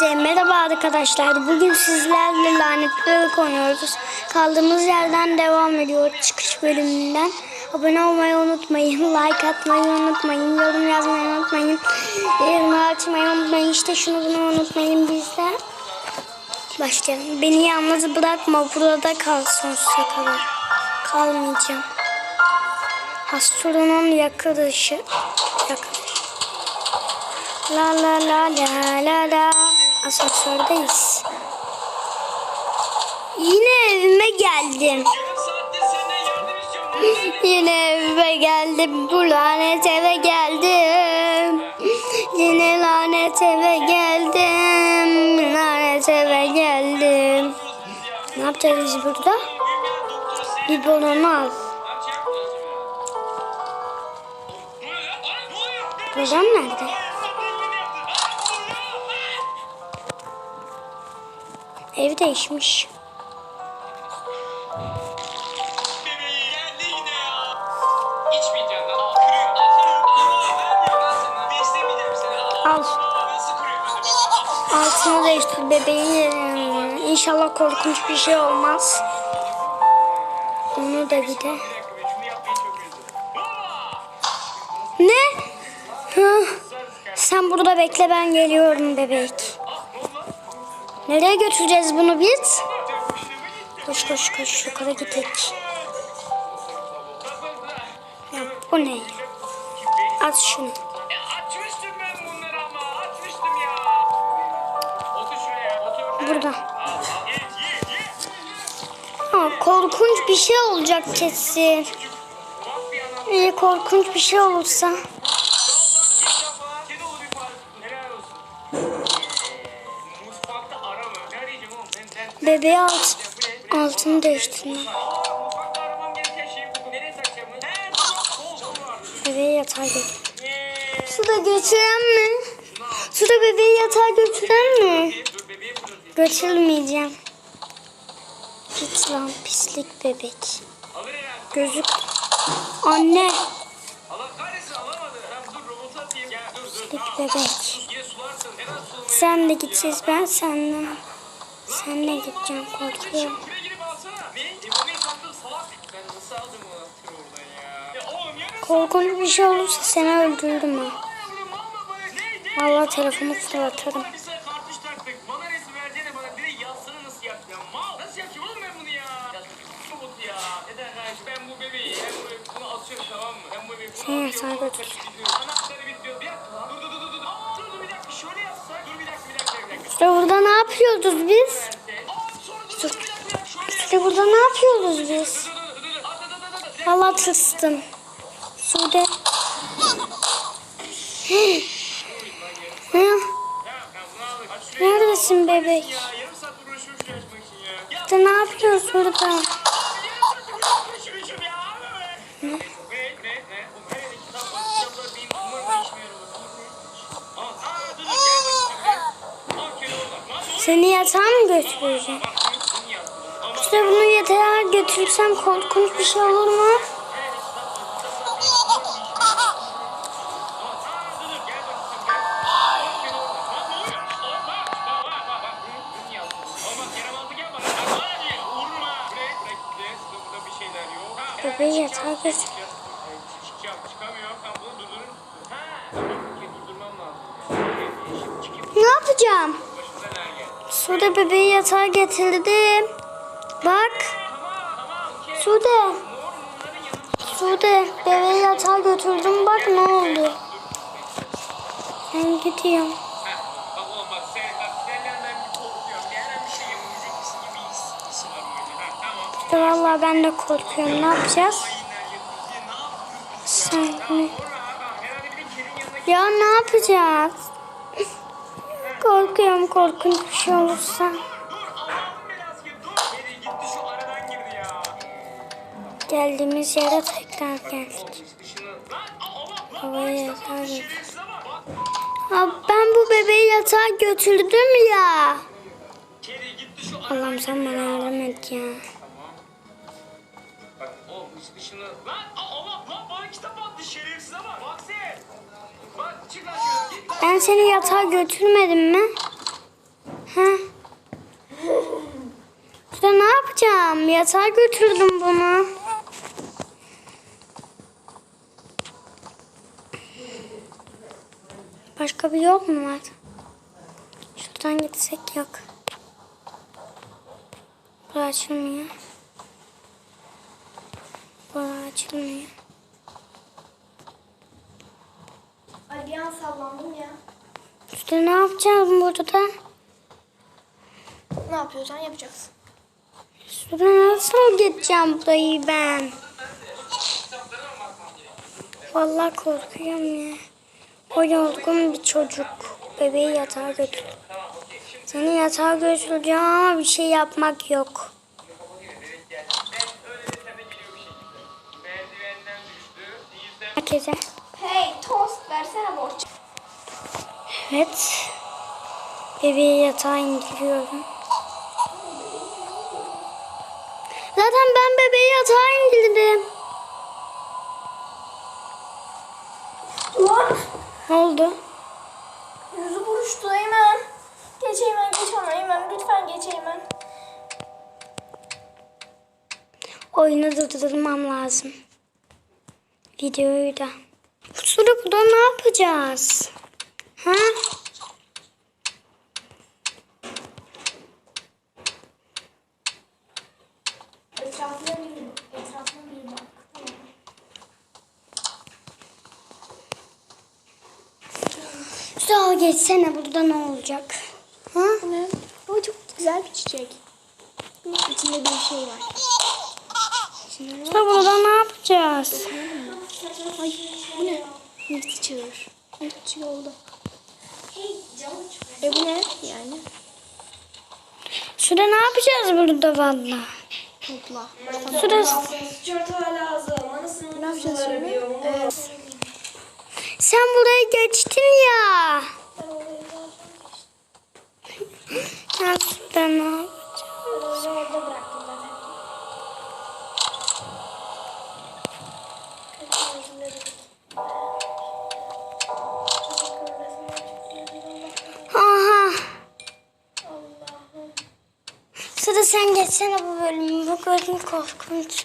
Hepinize merhaba arkadaşlar. Bugün sizlerle lanetli öykü oynuyoruz. Kaldığımız yerden devam ediyor çıkış bölümünden. Abone olmayı unutmayın. Like atmayı unutmayın. Yorum yazmayı unutmayın. Yorum açmayı unutmayın. İşte şunu bunu unutmayın bizde. Başlayalım. Beni yalnız bırakma. Burada kal sonsuza kadar. Kalmayacağım. Astronom yakılışı. Yakılışı. La la la la la la. Asansördeyiz. Yine evime geldim. Yine evime geldim. Bu lanet eve geldim. Yine lanet eve geldim. Lanet eve geldim. Ne yapacağız burada? Bir balonu al. Buradan nerede? Ev değişmiş. Al. Altını değiştir bebeğin. İnşallah korkunç bir şey olmaz. Onu da bir de. Ne? Hı. Sen burada bekle ben geliyorum bebek. Nereye götüreceğiz bunu biz? Koş koş koş yukarı gidelim. Ya bu ne ya? At şunu. Burada. Ha, korkunç bir şey olacak kesin. İyi korkunç bir şey olursa. Bebeğe alt, altını değiştirmem. Bebeği yatağa götür. Suda götüren mi? Suda bebeği yatağa götüren mi? Götürmeyeceğim. Pis lan pislik bebek. Gözük. Anne. Pislik bebek. Sen de gideceğiz ben senden. Senle gideceğim korkuyorum. Korkunç bir şey olursa seni öldürürüm ha. Valla telefonu fırlatırım. Seni yatağa götüreceğim. İşte burada ne yapıyorduk biz? Sude burada ne yapıyoruz biz? Valla tırstım. Sude. Neredesin bebek? Burada ne yapıyoruz burada? Seni yatağa mı götüreceğim? Arkadaşlar bunu yeter götürsem korkunç bir şey olur mu? Bebeği yatağa götür. Ne yapacağım? Suda bebeği yatağa getirdim. Sude. Sude bebeği yatağa götürdüm bak ne oldu. Ben gidiyorum. Valla ben de korkuyorum. Ne yapacağız? Sen mi? Ya ne yapacağız? korkuyorum korkunç bir şey olursa. Geldiğimiz yere tekrar geldik. Havaya yatar Abi ben bu bebeği yatağa götürdüm ya. Allah'ım sen bana yardım et ya. Ben seni yatağa götürmedim mi? Ha? Burada ne yapacağım? Yatağa götürdüm bunu. Başka bir yol mu var? Şuradan gitsek yok. Burası açılmıyor. Burası açılmıyor. Ay bir an sallandım ya. İşte ne yapacağız burada? Ne yapıyorsan yapacaksın. Şuraya nasıl geçeceğim burayı ben? Vallahi korkuyorum ya. O yorgun bir çocuk. Bebeği yatağa götür. Seni yatağa götüreceğim ama bir şey yapmak yok. Herkese. Hey tost versene borç. Evet. Bebeği yatağa indiriyorum. Zaten ben bebeği yatağa indirdim. Lan Ne oldu? yüzü buruştu hemen. Geç hemen geç ona hemen lütfen geç hemen. Oyunu durdurmam lazım. Videoyu da. Sonra burada ne yapacağız? Ha? Etrafına bir etrafına bir bak. Sağ geçsene burada ne olacak? Ha? Bu ne? Bu çok güzel bir çiçek. İçinde bir şey var. Sonra burada ne yapacağız? Ay bu ne? Nefsi çığır. Nefsi çığır oldu. E bu ne yani? Şurada ne yapacağız burada valla? Topla. Şurası. Ne yapacağız şimdi? Evet. Sen buraya geçtin ya. Ya şurada ne yapacağız? Onu orada bıraktım zaten. Aha. Sıra sen geçsene bu bölümü. Bu bölüm korkunç.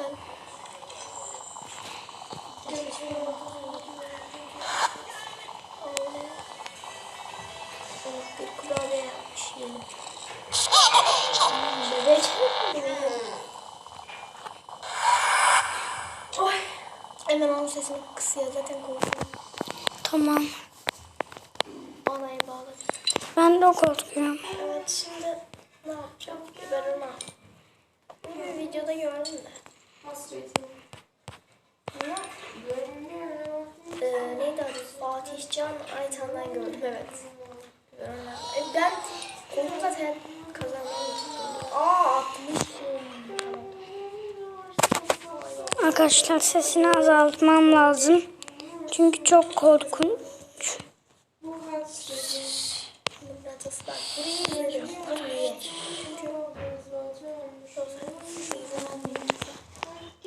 Lütfen. Bir kurabiye yapmış. Hmm, Bebek. Oy. Hemen onun sesini kısıyor zaten korkuyorum. Tamam. Anayı bağladım. Ben de korkuyorum. Evet şimdi ne yapacağım? Biberimi al. Bir videoda gördüm de. Hasretim. Ee, neydi adı? Fatih Can Aytan'dan gördüm evet. E, ben onu zaten kazanmam. Aa 60. Arkadaşlar sesini azaltmam lazım. Çünkü çok korkunç. Mıknatıs bak. Burayı yerim. Burayı. Çünkü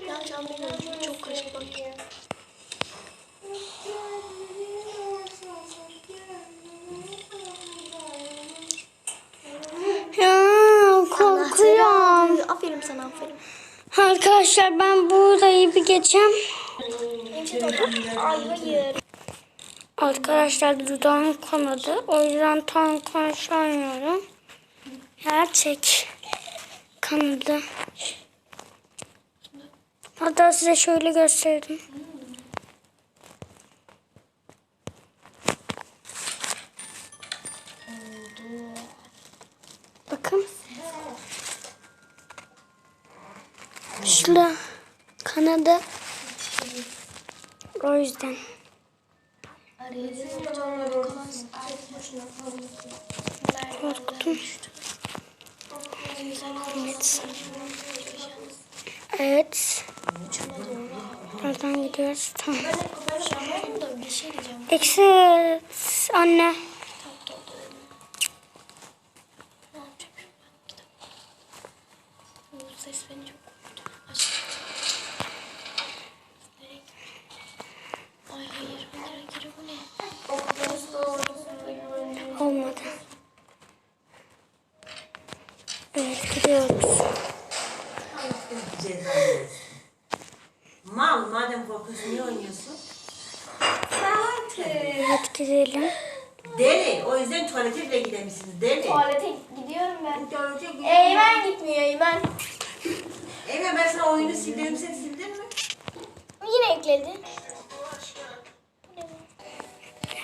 ne yapacağımı bilmiyorum çünkü çok karışık bak. Ya korkuyorum. Aferin sana aferin. Arkadaşlar ben burayı bir geçeyim. Arkadaşlar dudağım kanadı. O yüzden tam konuşamıyorum. Gerçek kanadı. Hatta size şöyle gösterdim. bakın. Şurada kanadı. O yüzden. Korktum. Evet. Evet. Oradan gidiyoruz. Tamam. Şey. Eksi anne. Ne yapacağım şimdi ben? Kitap. Bu ses beni çok korkuttu. Aç. Nereye gidiyor? Ay hayır. Ben nereye giriyor bu ne? Olmadı. Evet gidiyoruz. Cezayir. Mal madem korkuyorsun niye oynuyorsun? Evet gidelim. Deli. O yüzden tuvalete bile gidemişsiniz. Deli. Tuvalete gidiyorum ben. Tuvalete gidiyor. Eymen gitmiyor Eymen. Eymen ben sana oyunu sildim. Sen sildin mi? Yine ekledi.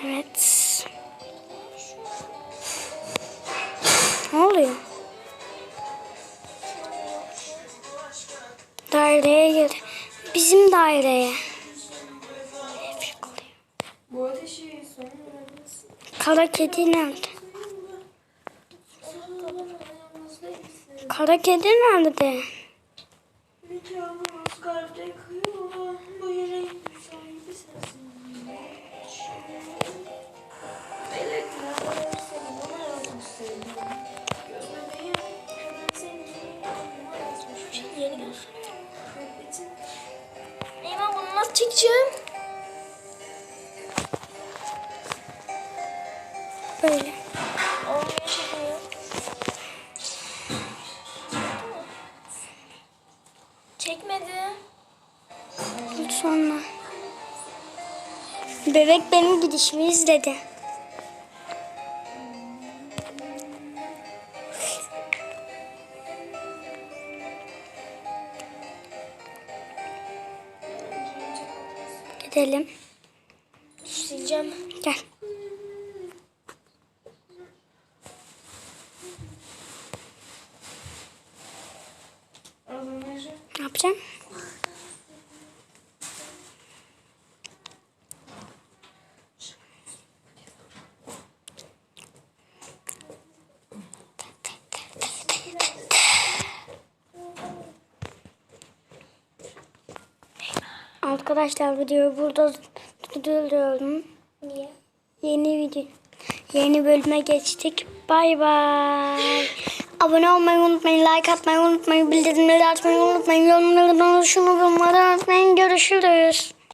Evet. Ne oluyor? Daireye gir. Bizim daireye. Bu ateşi sonu. Kara kedi nerede? Kara kedi nerede? Bebek benim gidişimi izledi. Gidelim. Sileceğim. Gel. az önce Ne yapacağım? Arkadaşlar videoyu burada durduruyorum. Niye? Yeni video, yeni bölüme geçtik. Bay bay. Abone olmayı unutmayın, like atmayı unutmayın, bildirimleri açmayı unutmayın, yorumları şunu bunları unutmayın. Görüşürüz.